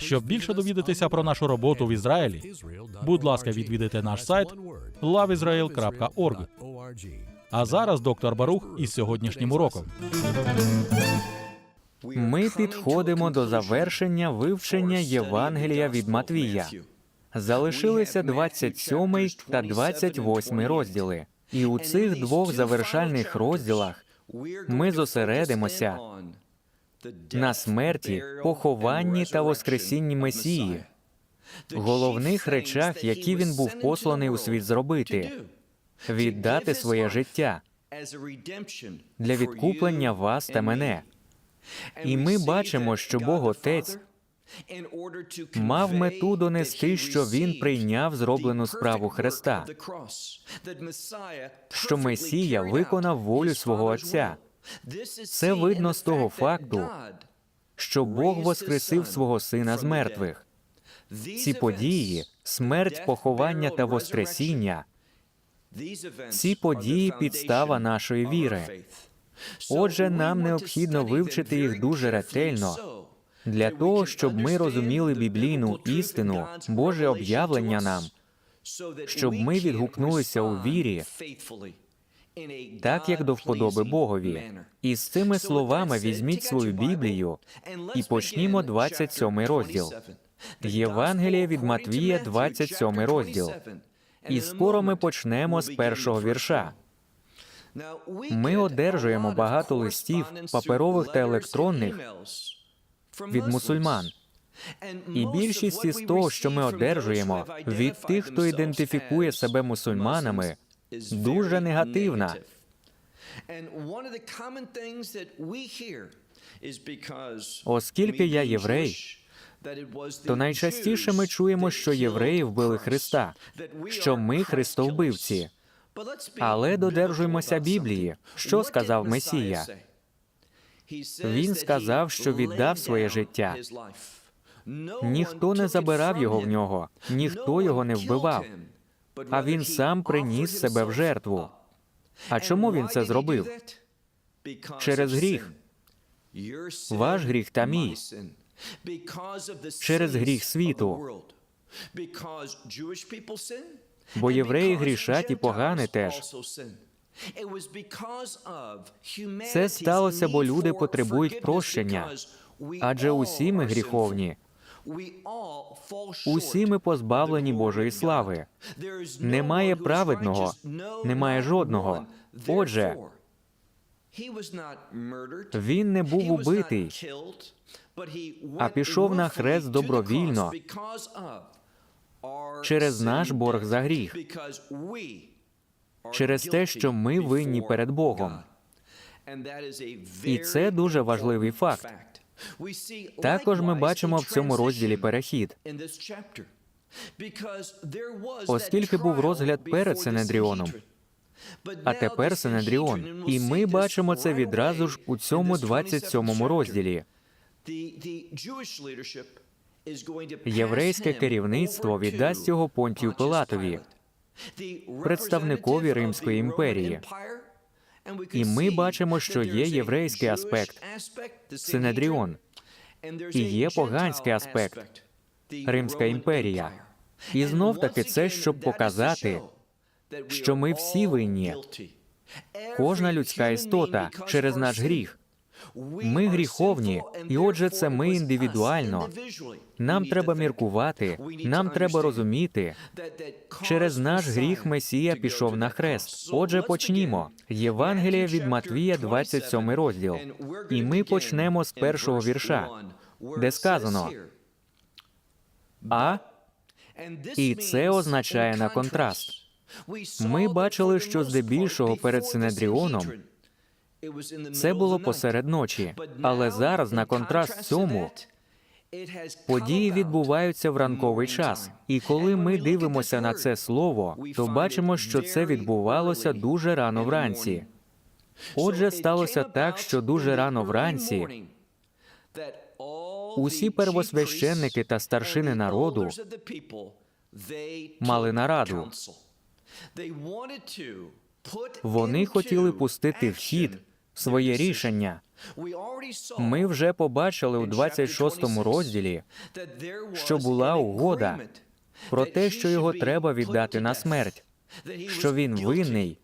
Щоб більше довідатися про нашу роботу в Ізраїлі, будь ласка, відвідайте наш сайт loveisrael.org. А зараз доктор Барух із сьогоднішнім уроком. Ми підходимо до завершення вивчення Євангелія від Матвія. Залишилися 27 та 28 розділи. І у цих двох завершальних розділах ми зосередимося на смерті, похованні та воскресінні Месії, головних речах, які він був посланий у світ зробити, віддати своє життя для відкуплення вас та мене. І ми бачимо, що Бог Отець мав мету донести, що він прийняв зроблену справу Христа, що Месія виконав волю свого Отця. Це видно з того факту, що Бог воскресив свого сина з мертвих. Ці події, смерть, поховання та воскресіння, ці події підстава нашої віри. Отже, нам необхідно вивчити їх дуже ретельно для того, щоб ми розуміли біблійну істину, Боже об'явлення нам, щоб ми відгукнулися у вірі, так як до вподоби Богові. І з цими словами візьміть свою Біблію і почнімо 27 розділ. Євангеліє від Матвія, 27 розділ. І скоро ми почнемо з першого вірша. Ми одержуємо багато листів, паперових та електронних, від мусульман. І більшість із того, що ми одержуємо від тих, хто ідентифікує себе мусульманами, дуже негативна. Оскільки я єврей, то найчастіше ми чуємо, що євреї вбили Христа, що ми христовбивці. Але додержуємося Біблії. Що сказав Месія? Він сказав, що віддав своє життя. Ніхто не забирав його в нього, ніхто його не вбивав, а він сам приніс себе в жертву. А чому він це зробив? Через гріх. Ваш гріх та мій. Через гріх світу. Бо євреї грішать і погане теж. Це сталося, бо люди потребують прощення, адже усі ми гріховні. Усі ми позбавлені Божої слави. Немає праведного, немає жодного. Отже, він не був убитий, а пішов на хрест добровільно через наш борг за гріх, через те, що ми винні перед Богом. І це дуже важливий факт. Також ми бачимо в цьому розділі перехід. Оскільки був розгляд перед Синедріоном, а тепер Синедріон. І ми бачимо це відразу ж у цьому 27 розділі. Єврейське керівництво віддасть його Понтію Пилатові, представникові Римської імперії. І ми бачимо, що є єврейський аспект Синедріон, і є поганський аспект Римська імперія. І знов таки це щоб показати, що ми всі винні. Кожна людська істота через наш гріх. Ми гріховні, і отже, це ми індивідуально. Нам треба міркувати, нам треба розуміти. Через наш гріх Месія пішов на хрест. Отже, почнімо. Євангеліє від Матвія, 27 розділ. І ми почнемо з першого вірша, де сказано А, і це означає на контраст. Ми бачили, що здебільшого перед Синедріоном це було посеред ночі, але зараз на контраст цьому Події відбуваються в ранковий час, і коли ми дивимося на це слово, то бачимо, що це відбувалося дуже рано вранці. Отже, сталося так, що дуже рано вранці усі первосвященники та старшини народу мали нараду. Вони хотіли пустити в хід своє рішення. Ми вже побачили у 26 розділі, що була угода про те, що його треба віддати на смерть, що він винний.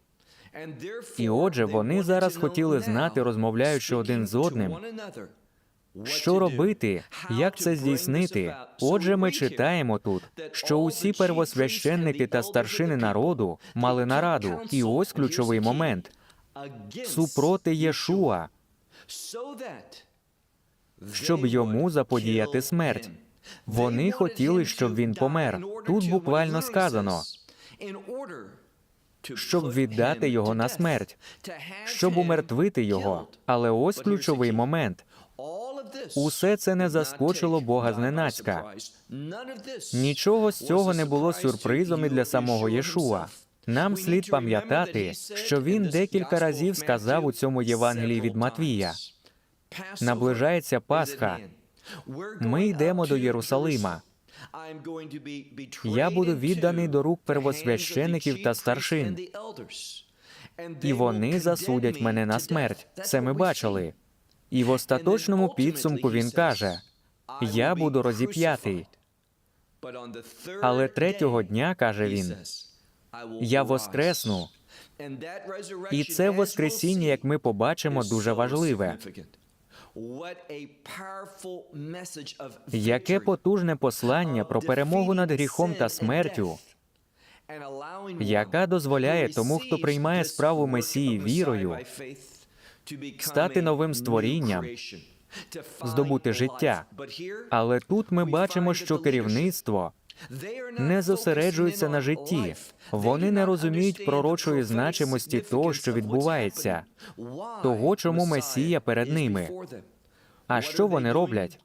І отже, вони зараз хотіли знати, розмовляючи один з одним, що робити, як це здійснити. Отже, ми читаємо тут, що усі первосвященники та старшини народу мали нараду, і ось ключовий момент супроти Єшуа, щоб йому заподіяти смерть. Вони хотіли, щоб він помер. Тут буквально сказано, щоб віддати його на смерть, щоб умертвити його. Але ось ключовий момент. Усе це не заскочило Бога зненацька. Нічого з цього не було сюрпризом і для самого Єшуа. Нам слід пам'ятати, що він декілька разів сказав у цьому Євангелії від Матвія: наближається Пасха. Ми йдемо до Єрусалима. Я буду відданий до рук первосвящеників та старшин, і вони засудять мене на смерть. Це ми бачили. І в остаточному підсумку він каже: Я буду розіп'ятий. Але третього дня, каже він, я воскресну. І це Воскресіння, як ми побачимо, дуже важливе. Яке потужне послання про перемогу над гріхом та смертю, яка дозволяє тому, хто приймає справу Месії вірою, стати новим створінням, здобути життя. Але тут ми бачимо, що керівництво не зосереджується на житті. Вони не розуміють пророчої значимості того, що відбувається, того, чому Месія перед ними. А що вони роблять?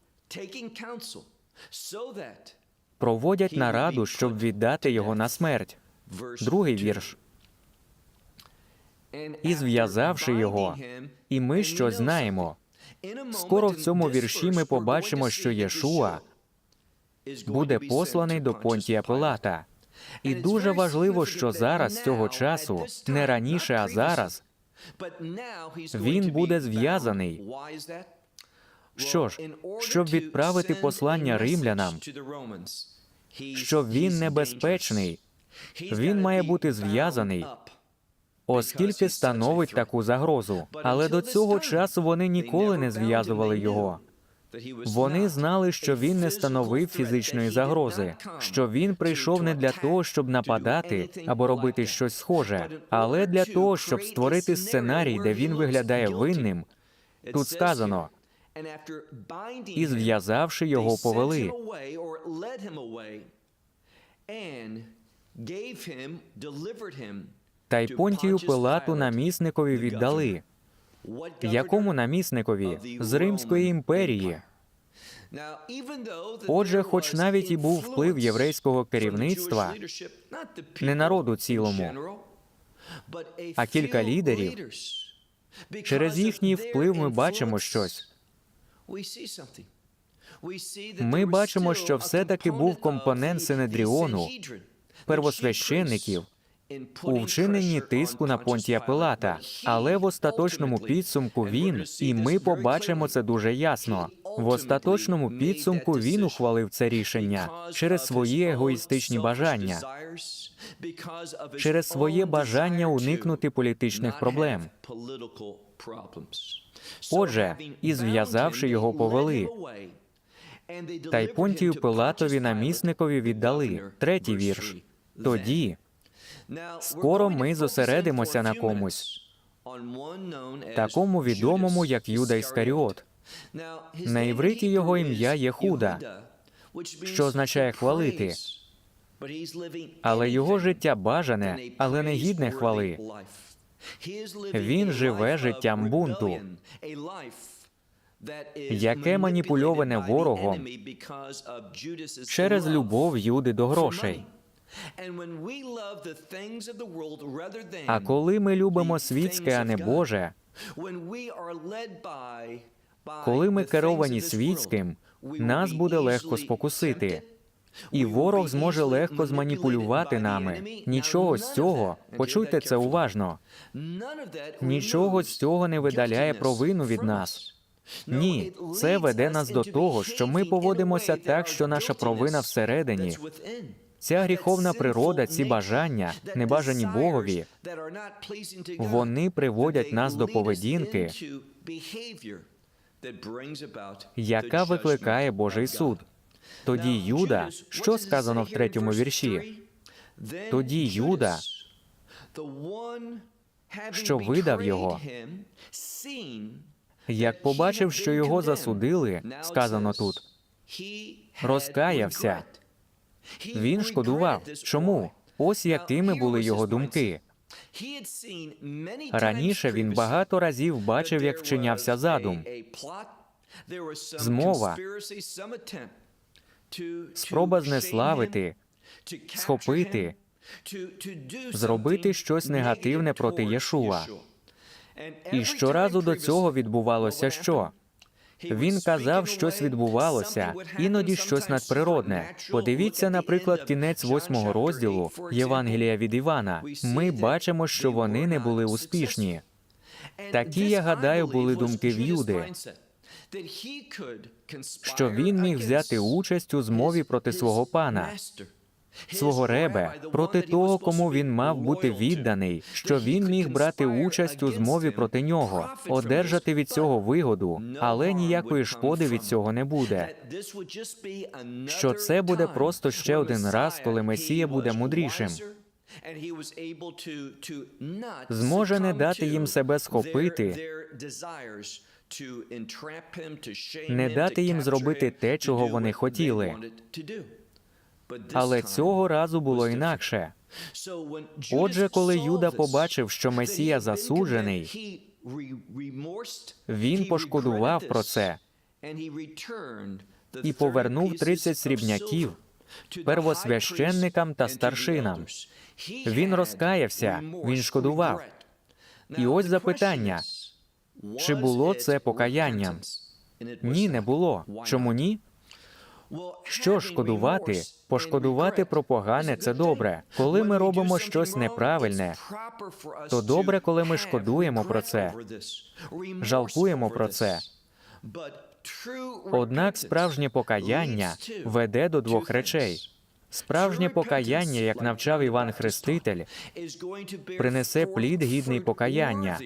Проводять нараду, щоб віддати його на смерть. Другий вірш. І зв'язавши його, і ми щось знаємо. Скоро в цьому вірші ми побачимо, що Єшуа буде посланий до Понтія Пилата. І дуже важливо, що зараз цього часу, не раніше, а зараз, він буде зв'язаний. Що ж, щоб відправити послання римлянам, що він небезпечний, він має бути зв'язаний, оскільки становить таку загрозу. Але до цього часу вони ніколи не зв'язували його. Вони знали, що він не становив фізичної загрози, що він прийшов не для того, щоб нападати або робити щось схоже, але для того, щоб створити сценарій, де він виглядає винним. Тут сказано і зв'язавши його, повели. Та й Понтію Пилату намісникові віддали. Якому намісникові з Римської імперії? Отже, хоч навіть і був вплив єврейського керівництва, не народу цілому, а кілька лідерів, через їхній вплив ми бачимо щось. Ми бачимо, що все-таки був компонент Синедріону, первосвященників, у вчиненні тиску на Понтія Пилата, але в остаточному підсумку він, і ми побачимо це дуже ясно. В остаточному підсумку він ухвалив це рішення через свої егоїстичні бажання, через своє бажання уникнути політичних проблем. Отже, і зв'язавши його, повели. Та й Понтію Пилатові намісникові віддали. Третій вірш. Тоді скоро ми зосередимося на комусь, такому відомому, як Юда Іскаріот. На івриті його ім'я Єхуда, що означає хвалити. Але його життя бажане, але не гідне хвали. Він живе життям бунту. яке маніпульоване ворогом через любов Юди до грошей. А коли ми любимо світське, а не Боже, коли ми керовані світським, нас буде легко спокусити. І ворог зможе легко зманіпулювати нами. Нічого з цього, почуйте це уважно. Нічого з цього не видаляє провину від нас. Ні, це веде нас до того, що ми поводимося так, що наша провина всередині. Ця гріховна природа, ці бажання, небажані Богові, вони приводять нас до поведінки, яка викликає Божий суд. Тоді Юда, що сказано в третьому вірші? Тоді Юда, що видав його, як побачив, що його засудили, сказано тут, розкаявся. Він шкодував. Чому? Ось якими були його думки. Раніше він багато разів бачив, як вчинявся задум. Змова, спроба знеславити, схопити, зробити щось негативне проти Єшуа. І щоразу до цього відбувалося що? Він казав, щось відбувалося, іноді щось надприродне. Подивіться, наприклад, кінець восьмого розділу Євангелія від Івана. Ми бачимо, що вони не були успішні. Такі, я гадаю, були думки в Юди, Що він міг взяти участь у змові проти свого пана, свого ребе, проти того, кому він мав бути відданий, що він міг брати участь у змові проти нього, одержати від цього вигоду, але ніякої шкоди від цього не буде. Що це буде просто ще один раз, коли Месія буде мудрішим. Зможе не дати їм себе схопити, не дати їм зробити те, чого вони хотіли. Але цього разу було інакше. Отже, коли Юда побачив, що Месія засуджений, Він пошкодував про це і повернув 30 срібняків первосвященникам та старшинам. Він розкаявся, він шкодував. І ось запитання: чи було це покаянням? Ні, не було. Чому ні? Що шкодувати? Пошкодувати про погане це добре. Коли ми робимо щось неправильне, то добре, коли ми шкодуємо про це, жалкуємо про це. Однак справжнє покаяння веде до двох речей. Справжнє покаяння, як навчав Іван Хреститель, принесе плід гідний покаяння.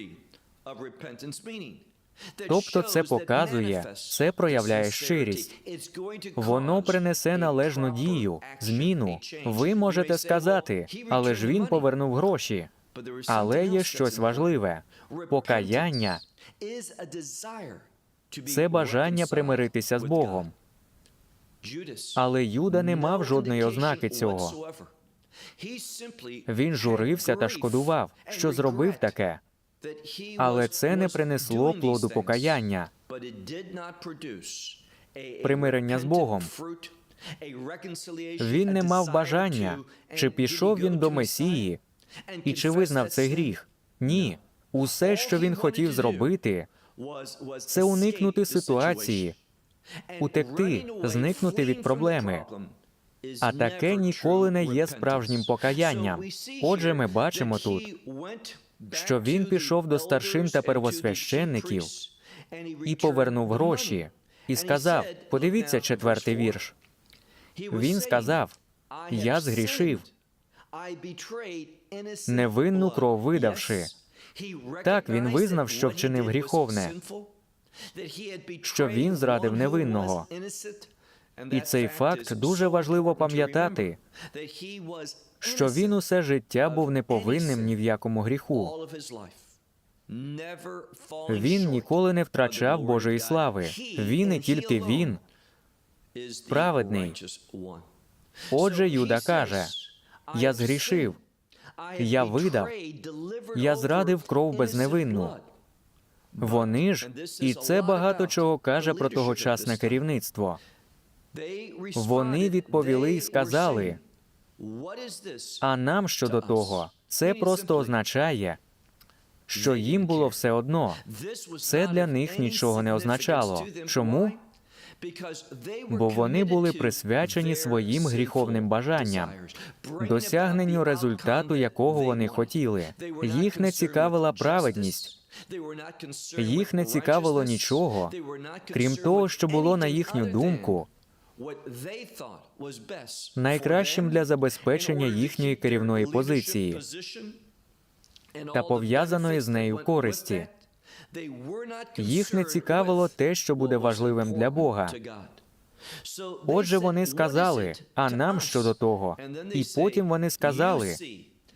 Тобто це показує, це проявляє щирість. Воно принесе належну дію, зміну. Ви можете сказати, але ж він повернув гроші. Але є щось важливе. Покаяння це бажання примиритися з Богом. Але Юда не мав жодної ознаки цього. Він журився та шкодував, що зробив таке. Але це не принесло плоду покаяння, примирення з Богом. Він не мав бажання, чи пішов він до Месії, і чи визнав цей гріх? Ні. Усе, що він хотів зробити, це уникнути ситуації, утекти, зникнути від проблеми. А таке ніколи не є справжнім покаянням. Отже, ми бачимо тут, що він пішов до старшин та первосвященників і повернув гроші, і сказав: подивіться четвертий вірш. Він сказав: Я згрішив, невинну кров видавши. Так, він визнав, що вчинив гріховне, що він зрадив невинного. І цей факт дуже важливо пам'ятати, що він усе життя був неповинним ні в якому гріху. Він ніколи не втрачав Божої слави. Він і тільки він. праведний. Отже, Юда каже: Я згрішив, я видав, я зрадив кров безневинну. Вони ж, і це багато чого каже про тогочасне керівництво. Вони відповіли і сказали, А нам щодо того, це просто означає, що їм було все одно. це для них нічого не означало. Чому? бо вони були присвячені своїм гріховним бажанням, досягненню результату, якого вони хотіли. Їх не цікавила праведність, їх не цікавило нічого, крім того, що було на їхню думку найкращим для забезпечення їхньої керівної позиції та пов'язаної з нею користі. Їх не цікавило те, що буде важливим для Бога. Отже, вони сказали, а нам щодо того. І потім вони сказали,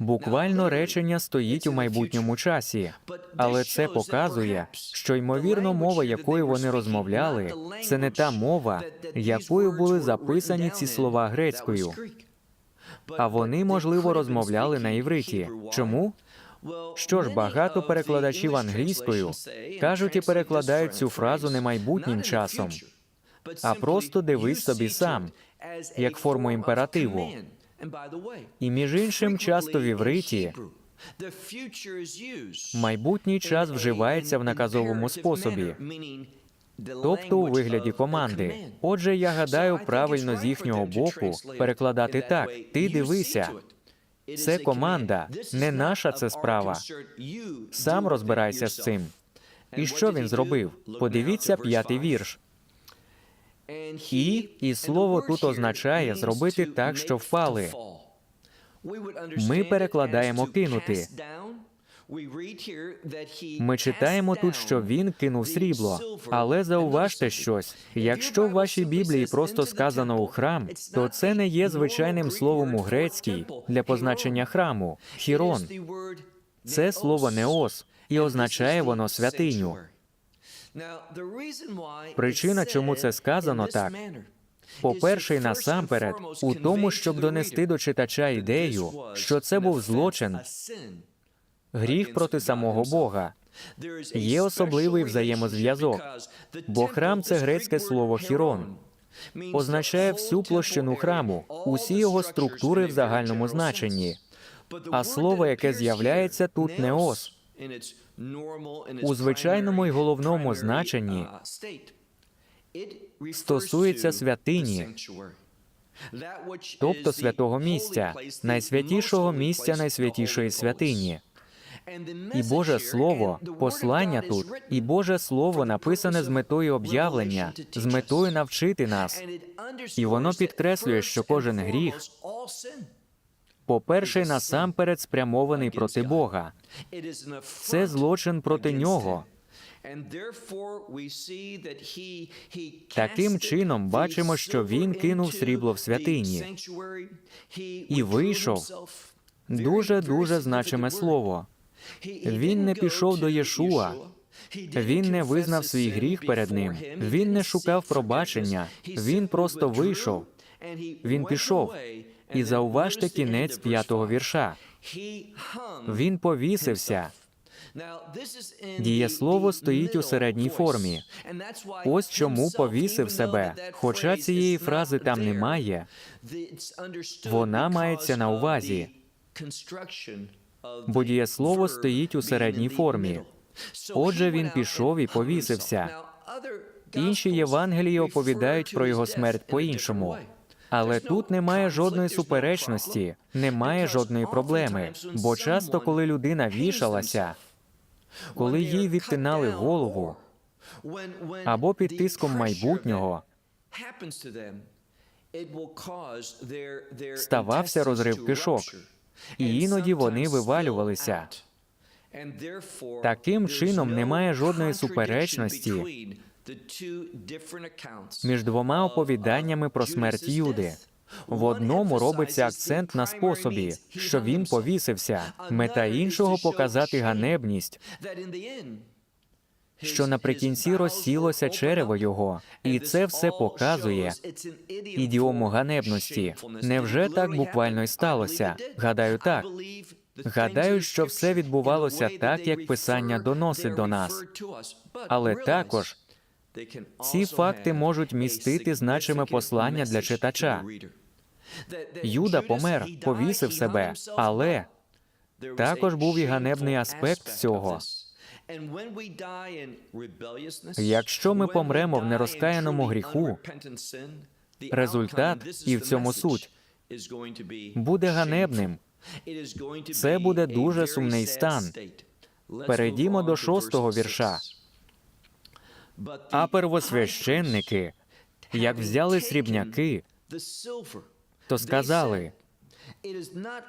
буквально речення стоїть у майбутньому часі, але це показує, що ймовірно мова, якою вони розмовляли, це не та мова, якою були записані ці слова грецькою. А вони, можливо, розмовляли на івриті. Чому? Що ж, багато перекладачів англійською кажуть і перекладають цю фразу не майбутнім часом, а просто дивись собі сам, як форму імперативу. І між іншим, часто в івриті майбутній час вживається в наказовому способі, тобто у вигляді команди. Отже, я гадаю, правильно з їхнього боку перекладати так: ти дивися. Це команда, не наша це справа. Сам розбирайся з цим. І що він зробив? Подивіться п'ятий вірш. І, і слово тут означає зробити так, що впали. Ми перекладаємо кинути. Ми читаємо тут, що він кинув срібло. Але зауважте щось: якщо в вашій Біблії просто сказано у храм, то це не є звичайним словом у грецькій для позначення храму. Хірон це слово неос, і означає воно святиню. Причина, чому це сказано так, По-перше, і насамперед, у тому, щоб донести до читача ідею, що це був злочин, гріх проти самого Бога. Є особливий взаємозв'язок, Бо храм це грецьке слово хірон, означає всю площину храму, усі його структури в загальному значенні. А слово, яке з'являється тут, неос. У звичайному і головному значенні стосується святині, тобто святого місця, найсвятішого місця найсвятішої святині. І Боже Слово, послання тут, і Боже Слово написане з метою об'явлення, з метою навчити нас. І воно підкреслює, що кожен гріх, По-перше, насамперед спрямований проти Бога. Це злочин проти нього. Таким чином бачимо, що він кинув срібло в святині І вийшов. Дуже дуже значиме слово. Він не пішов до Єшуа. Він не визнав свій гріх перед ним. Він не шукав пробачення. Він просто вийшов. Він пішов. І зауважте кінець п'ятого вірша. Він повісився. Дієслово стоїть у середній формі. Ось чому повісив себе. Хоча цієї фрази там немає, вона мається на увазі. бо дієслово стоїть у середній формі. Отже, він пішов і повісився. Інші Євангелії оповідають про його смерть по-іншому. Але тут немає жодної суперечності, немає жодної проблеми. Бо часто, коли людина вішалася, коли їй відтинали голову або під тиском майбутнього, ставався розрив кишок, і іноді вони вивалювалися. Таким чином немає жодної суперечності між двома оповіданнями про смерть Юди. В одному робиться акцент на способі, що він повісився. Мета іншого показати ганебність, що наприкінці розсілося черево його, і це все показує ідіому ганебності. Невже так буквально й сталося? Гадаю, так. Гадаю, що все відбувалося так, як Писання доносить до нас. Але також ці факти можуть містити значиме послання для читача. Юда помер, повісив себе, але також був і ганебний аспект цього. Якщо ми помремо в нерозкаяному гріху, результат, і в цьому суть, Буде ганебним. це буде дуже сумний стан. Перейдімо до шостого вірша. А первосвященники, як взяли срібняки, то сказали,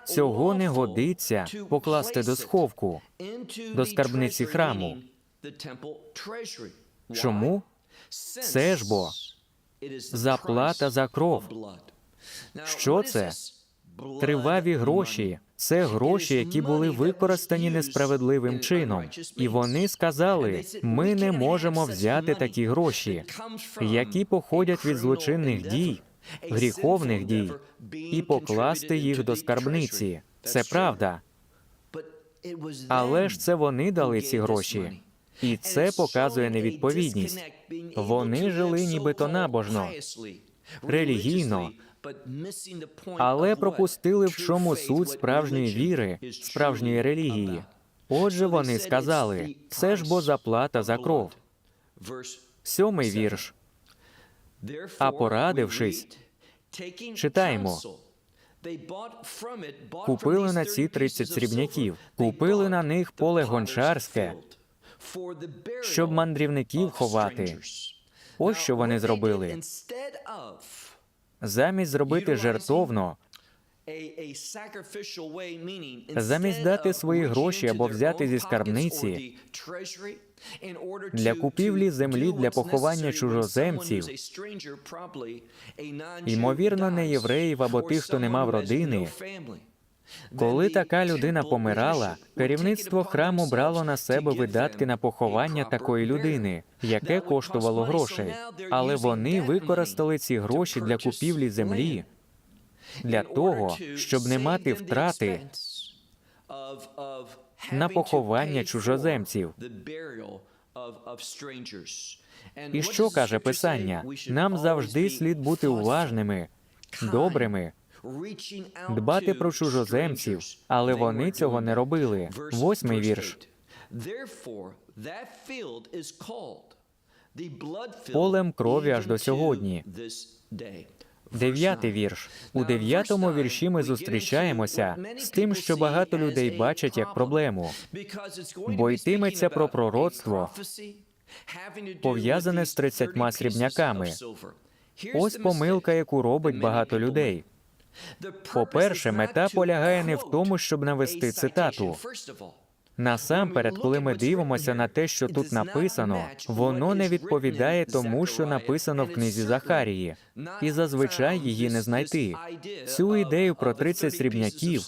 цього не годиться покласти до сховку, до скарбниці храму. Чому? Це ж бо заплата за кров. Що це? Триваві гроші це гроші, які були використані несправедливим чином. І вони сказали: ми не можемо взяти такі гроші, які походять від злочинних дій, гріховних дій, і покласти їх до скарбниці. Це правда. Але ж це вони дали ці гроші. І це показує невідповідність. Вони жили нібито набожно, релігійно, але пропустили в чому суть справжньої віри, справжньої релігії. Отже, вони сказали: це ж бо заплата за кров. Сьомий вірш. А порадившись, читаємо. Купили на ці 30 срібняків, купили на них поле гончарське, щоб мандрівників ховати. Ось що вони зробили. Замість зробити жертовно, замість дати свої гроші або взяти зі скарбниці для купівлі землі для поховання чужоземців, ймовірно, не євреїв або тих, хто не мав родини. Коли така людина помирала, керівництво храму брало на себе видатки на поховання такої людини, яке коштувало грошей. Але вони використали ці гроші для купівлі землі, для того, щоб не мати втрати на поховання чужоземців. І що каже Писання? Нам завжди слід бути уважними, добрими, дбати про чужоземців, але вони цього не робили. Восьмий вірш. полем крові аж до сьогодні. Дев'ятий вірш. У дев'ятому вірші ми зустрічаємося з тим, що багато людей бачать як проблему. бо йтиметься про пророцтво, пов'язане з 30 срібняками. Ось помилка, яку робить багато людей. По-перше, мета полягає не в тому, щоб навести цитату. Насамперед, коли ми дивимося на те, що тут написано, воно не відповідає тому, що написано в книзі Захарії, і зазвичай її не знайти. Цю ідею про 30 срібняків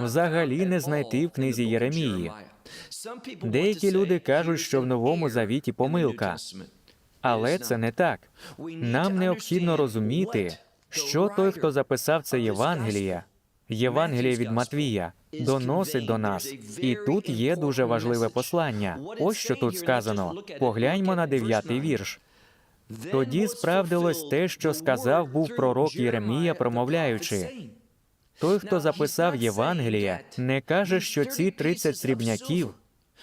взагалі не знайти в книзі Єремії. Деякі люди кажуть, що в новому завіті помилка, але це не так. Нам необхідно розуміти, що той, хто записав це Євангеліє, Євангеліє від Матвія, доносить до нас. І тут є дуже важливе послання. Ось що тут сказано. Погляньмо на дев'ятий вірш. Тоді справдилось те, що сказав був пророк Єремія, промовляючи. Той, хто записав Євангеліє, не каже, що ці 30 срібняків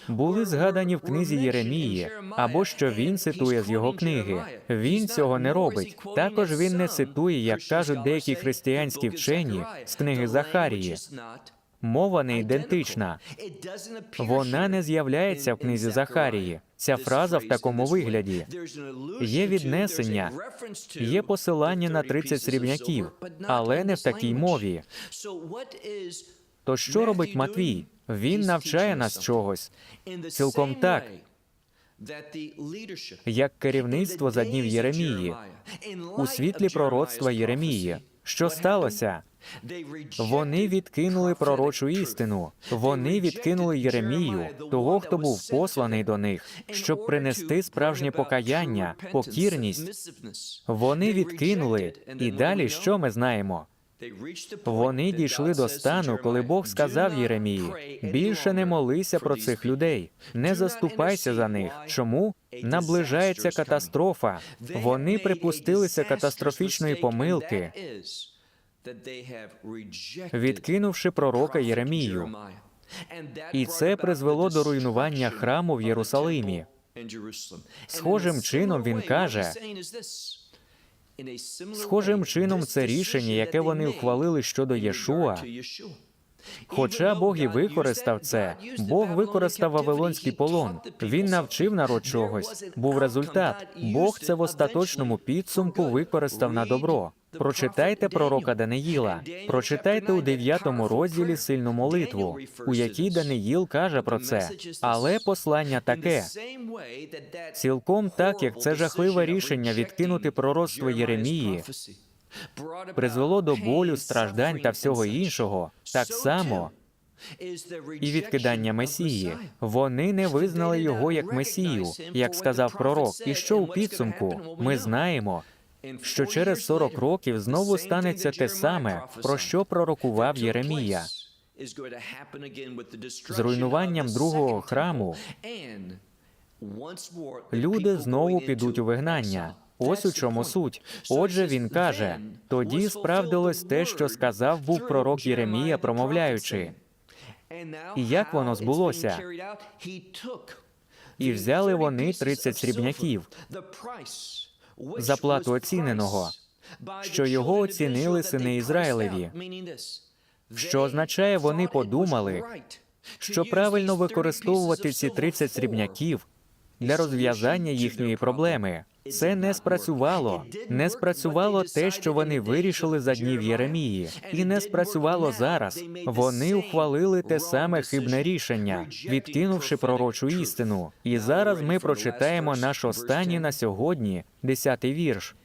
були згадані в книзі Єремії, або що він цитує з його книги. Він цього не робить. Також він не цитує, як кажуть деякі християнські вчені з книги Захарії. Мова не ідентична. Вона не з'являється в книзі Захарії. Ця фраза в такому вигляді. Є віднесення, є посилання на 30 срібняків, але не в такій мові. То що робить Матвій? Він навчає нас чогось. Цілком так. Як керівництво за днів Єремії у світлі пророцтва Єремії. Що сталося? Вони відкинули пророчу істину. Вони відкинули Єремію, того, хто був посланий до них, щоб принести справжнє покаяння, покірність. Вони відкинули. І далі що ми знаємо? Вони дійшли до стану, коли Бог сказав Єремії: більше не молися про цих людей, не заступайся за них. Чому наближається катастрофа? Вони припустилися катастрофічної помилки, відкинувши пророка Єремію. І це призвело до руйнування храму в Єрусалимі. Схожим чином він каже, Схожим чином, це рішення, яке вони ухвалили щодо Єшуа, Хоча Бог і використав це, Бог використав Вавилонський полон. Він навчив народ чогось. Був результат. Бог це в остаточному підсумку використав на добро. Прочитайте пророка Даниїла. Прочитайте у 9 розділі сильну молитву, у якій Даниїл каже про це. Але послання таке. Цілком так, як це жахливе рішення відкинути пророцтво Єремії призвело до болю, страждань та всього іншого, так само і відкидання Месії. Вони не визнали його як Месію, як сказав пророк. І що у підсумку ми знаємо, що через 40 років знову станеться те саме, про що пророкував Єремія. з руйнуванням другого храму Люди знову підуть у вигнання. Ось у чому суть. Отже, він каже: тоді справдилось те, що сказав був пророк Єремія, промовляючи. І як воно збулося? І взяли вони 30 срібняків за плату оціненого, що його оцінили сини Ізраїлеві. Що означає, вони подумали, що правильно використовувати ці 30 срібняків для розв'язання їхньої проблеми. Це не спрацювало. Не спрацювало те, що вони вирішили за днів Єремії, і не спрацювало зараз. Вони ухвалили те саме хибне рішення, відкинувши пророчу істину. І зараз ми прочитаємо наш останній на сьогодні, десятий вірш.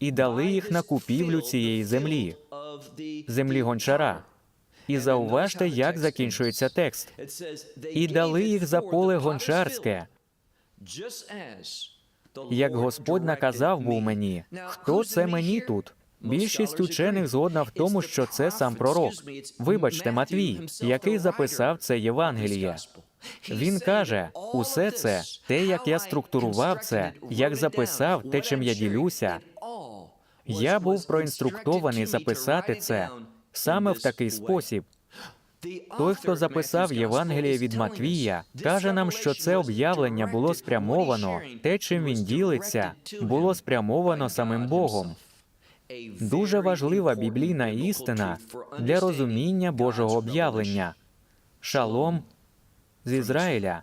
І дали їх на купівлю цієї землі, землі гончара. І зауважте, як закінчується текст. І дали їх за поле гончарське, як Господь наказав був мені. Хто це мені тут? Більшість учених згодна в тому, що це сам пророк. Вибачте, Матвій, який записав це Євангеліє. Він каже: усе це, те, як я структурував це, як записав, те, чим я ділюся. Я був проінструктований записати це саме в такий спосіб. Той, хто записав Євангеліє від Матвія, каже нам, що це об'явлення було спрямовано, те, чим він ділиться, було спрямовано самим Богом. Дуже важлива біблійна істина для розуміння Божого об'явлення. Шалом з Ізраїля.